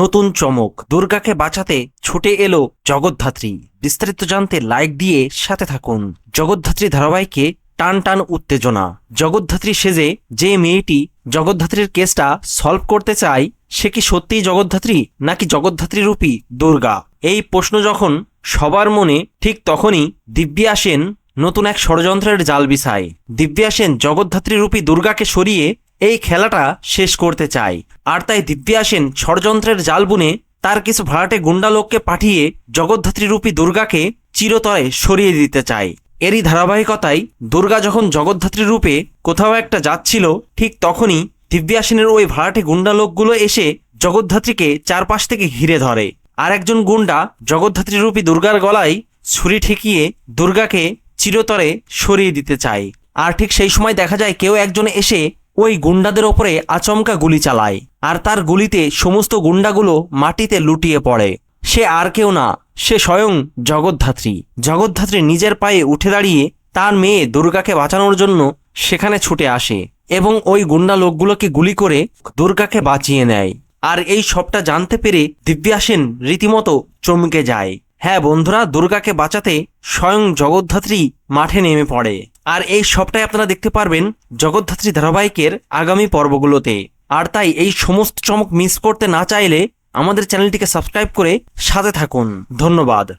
নতুন চমক। দুর্গাকে বাঁচাতে ছুটে এলো জগদ্ধাত্রী। বিস্তারিত জানতে লাইক দিয়ে সাথে থাকুন। জগদ্ধাত্রী ধারাবাহিকে টান টান উত্তেজনা। জগদ্ধাত্রী সেজে যে মেয়েটি জগদ্ধাত্রীর কেসটা সলভ করতে চায়, সে কি সত্যিই জগদ্ধাত্রী নাকি জগদ্ধাত্রী রূপী দুর্গা? এই প্রশ্ন যখন সবার মনে ঠিক তখনই দিব্যি আসেন নতুন এক ষড়যন্ত্রের জাল বিছায়। দিব্যি আসেন জগদ্ধাত্রী রূপী দুর্গাকে সরিয়ে এই খেলাটা শেষ করতে চায় আর তাই দিব্যি আসেন ষড়যন্ত্রের জাল বুনে তার কিছু ভাড়াটে গুন্ডা লোককে পাঠিয়ে জগদ্ধাত্রী রূপী দুর্গাকে চিরতরে সরিয়ে দিতে চায় এরই ধারাবাহিকতায় দুর্গা যখন জগদ্ধাত্রী রূপে কোথাও একটা যাচ্ছিল, ঠিক তখনই দিব্যাসেনের ওই ভাড়াটে গুন্ডা লোকগুলো এসে জগদ্ধাত্রীকে চারপাশ থেকে ঘিরে ধরে। আর একজন গুন্ডা জগদ্ধাত্রী রূপী দুর্গার গলায় ছুরি ঠেকিয়ে দুর্গাকে চিরতরে সরিয়ে দিতে চায়। আর ঠিক সেই সময় দেখা যায় কেউ একজন এসে ওই গুন্ডাদের ওপরে আচমকা গুলি চালায়, আর তার গুলিতে সমস্ত গুন্ডাগুলো মাটিতে লুটিয়ে পড়ে। সে আর কেউ না, সে স্বয়ং জগদ্ধাত্রী। জগদ্ধাত্রী নিজের পায়ে উঠে দাঁড়িয়ে তার মেয়ে দুর্গাকে বাঁচানোর জন্য সেখানে ছুটে আসে এবং ওই গুন্ডা লোকগুলোকে গুলি করে দুর্গাকে বাঁচিয়ে নেয়। আর এই সবটা জানতে পেরে দিব্যাসেন রীতিমতো চমকে যায়। হ্যাঁ বন্ধুরা, দুর্গাকে বাঁচাতে স্বয়ং জগদ্ধাত্রী মাঠে নেমে পড়ে। আর এই সবটাই আপনারা দেখতে পারবেন জগদ্ধাত্রী ধারাবাহিকের আগামী পর্বগুলোতে। আর তাই এই সমস্ত চমক মিস করতে না চাইলে আমাদের চ্যানেলটিকে সাবস্ক্রাইব করে সাথে থাকুন। ধন্যবাদ।